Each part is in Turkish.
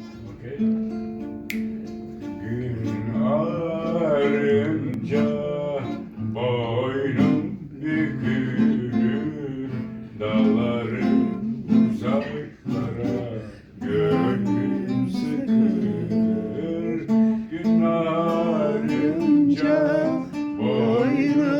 Okay. Boynum bükülür Dağlarım uzaklara gönlüm sıkılır Gün ağarınca Boynum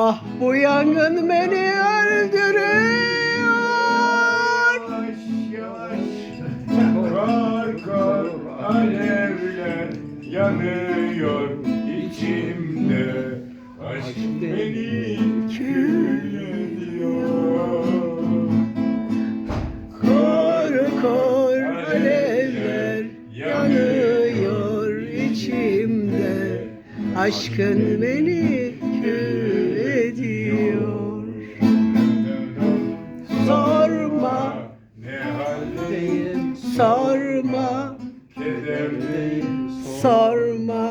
Ah bu yangın beni öldürüyor. Yavaş yavaş. Kar kar alevler yanıyor içimde. Aşk beni kül ediyor Kor kor alevler yanıyor içimde. Aşkın beni kül sorma. Ne haldeyim? Sorma. Kederliyim sorma.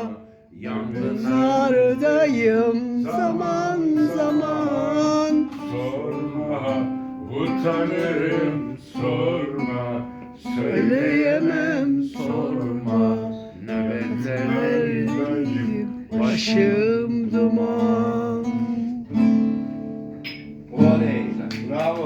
Yangınlardayım zaman zaman Sorma. Utanırım sorma. Söyleyemem sorma. Ne bedellerim başım duman. Oley bravo.